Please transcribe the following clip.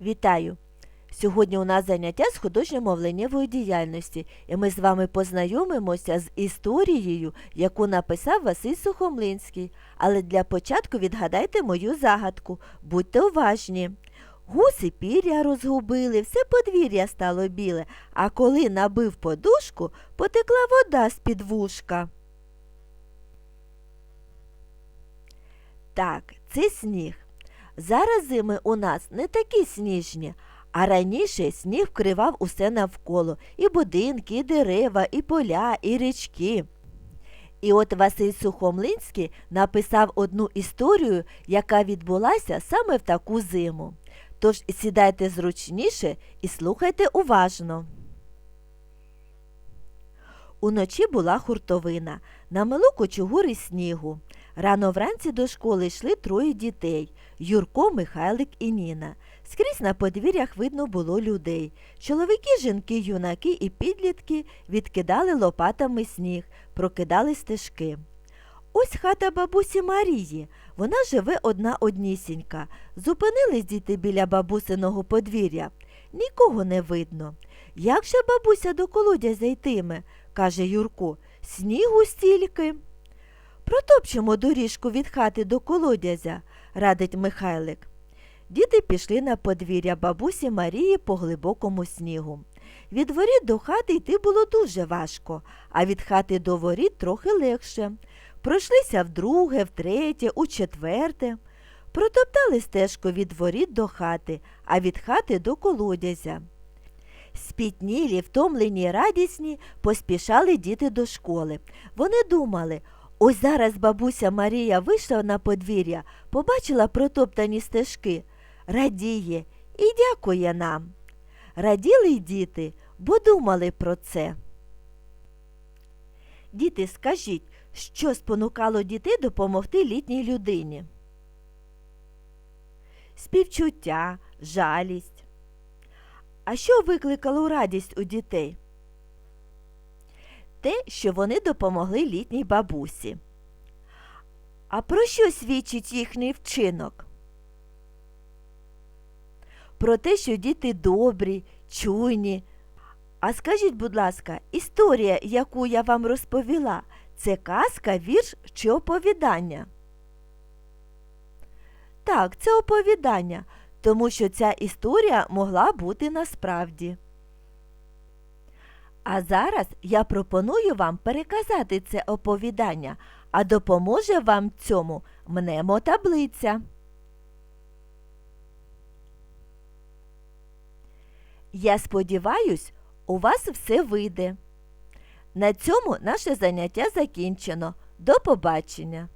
Вітаю! Сьогодні у нас заняття з художньо-мовленнєвої діяльності, і ми з вами познайомимося з історією, яку написав Василь Сухомлинський. Але для початку відгадайте мою загадку. Будьте уважні. Гуси пір'я розгубили, все подвір'я стало біле, а коли набив подушку, потекла вода з-під вушка. Так, це сніг. Зараз зими у нас не такі сніжні, а раніше сніг вкривав усе навколо і будинки, і дерева, і поля, і річки. І от Василь Сухомлинський написав одну історію, яка відбулася саме в таку зиму. Тож сідайте зручніше і слухайте уважно. Уночі була хуртовина, намело кочугури снігу. Рано вранці до школи йшли троє дітей Юрко, Михайлик і Ніна. Скрізь на подвір'ях видно було людей. Чоловіки, жінки, юнаки і підлітки відкидали лопатами сніг, прокидали стежки. Ось хата бабусі Марії. Вона живе одна однісінька. Зупинились діти біля бабусиного подвір'я. Нікого не видно. Як же бабуся до колодязя йтиме, каже Юрко. Снігу стільки. Протопчемо доріжку від хати до колодязя, радить Михайлик. Діти пішли на подвір'я бабусі Марії по глибокому снігу. Від воріт до хати йти було дуже важко, а від хати до воріт трохи легше. Пройшлися вдруге, втретє, у четверте. Протоптали стежку від воріт до хати, а від хати до колодязя. Спітнілі, втомлені, радісні поспішали діти до школи. Вони думали, ось зараз бабуся Марія вийшла на подвір'я, побачила протоптані стежки, радіє і дякує нам. Раділи й діти, бо думали про це. Діти, скажіть, що спонукало дітей допомогти літній людині? Співчуття, жалість. А що викликало радість у дітей? Те, що вони допомогли літній бабусі. А про що свідчить їхній вчинок? Про те, що діти добрі, чуйні. А скажіть, будь ласка, історія, яку я вам розповіла, це казка, вірш чи оповідання? Так, це оповідання, тому що ця історія могла бути насправді. А зараз я пропоную вам переказати це оповідання, а допоможе вам цьому мнемотаблиця. Я сподіваюсь, у вас все вийде. На цьому наше заняття закінчено. До побачення!